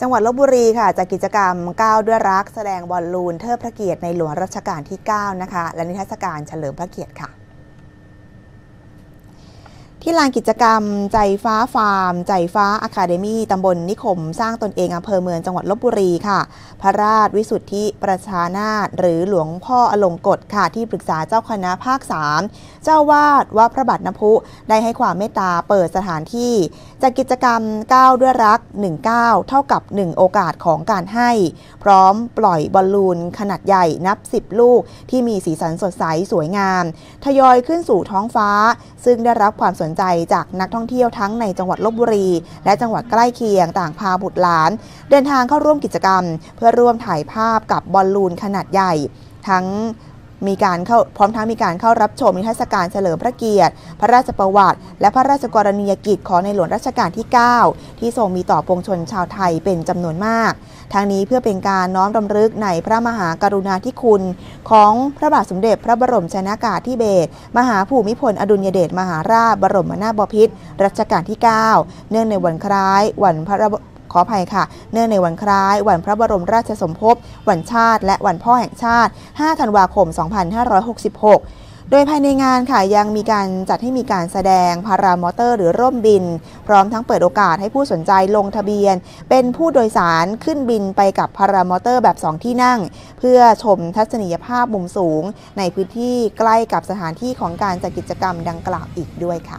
จังหวัดลบบุรีค่ะจากกิจกรรมก้าวด้วยรัก แสดงบอลลูนเทิดพระเกียรติในหลวงรัชกาลที่ 9 นะคะ และนิทรรศการเฉลิมพระเกียรติค่ะ ที่ลานกิจกรรมใจฟ้าฟาร์ม ใจฟ้าอะคาเดมี่ตำบลนิคม สร้างตนเองอำเภอเมืองจังหวัดลบบุรีค่ะ พระราชวิสุทธิประชานาถหรือหลวงพ่ออลงกฎค่ะ ที่ปรึกษาเจ้าคณะภาค 3 เจ้าวาดวัดพระบาทน้ำพุ ได้ให้ความเมตตาเปิดสถานที่จากกิจกรรมก้าวด้วยรัก 19 เท่ากับ 1 โอกาสของการให้ พร้อมปล่อยบอลลูนขนาดใหญ่นับ 10 ลูก ที่มีสีสันสดใสสวยงาม ทยอยขึ้นสู่ท้องฟ้า ซึ่งได้รับความสนใจจากนักท่องเที่ยวทั้งในจังหวัดลบบุรี และจังหวัดใกล้เคียงต่างพาบุตรหลาน เดินทางเข้าร่วมกิจกรรม เพื่อร่วมถ่ายภาพกับบอลลูนขนาดใหญ่ ทั้ง มีการเข้าพร้อมทั้งมีการเข้ารับชมนิทรรศการเฉลิมพระเกียรติ พระราชประวัติ และพระราชกรณียกิจของในหลวงรัชกาลที่ 9 ที่ทรงมีต่อปวงชนชาวไทยเป็นจำนวนมากทั้งนี้เพื่อเป็นการน้อมรำลึกในพระมหากรุณาธิคุณ ของพระบาทสมเด็จพระบรมชนากาธิเบศรมหาภูมิพลอดุลยเดชมหาราชบรมนาถบพิตรรัชกาลที่ 9 เนื่องในวันคล้ายวันพระ ขออภัยค่ะ เนื่องในวันคล้าย วันพระบรมราชสมภพ วันชาติ และวันพ่อแห่งชาติ 5 ธันวาคม 2566โดยภายในงานค่ะยังมีการจัดให้มีการแสดงพารามอเตอร์ หรือร่มบิน พร้อมทั้งเปิดโอกาสให้ผู้สนใจลงทะเบียน เป็นผู้โดยสารขึ้นบินไปกับพารามอเตอร์แบบ 2 ที่นั่ง เพื่อชมทัศนียภาพมุมสูง ในพื้นที่ใกล้กับสถานที่ของการจัดกิจกรรมดังกล่าวอีกด้วยค่ะ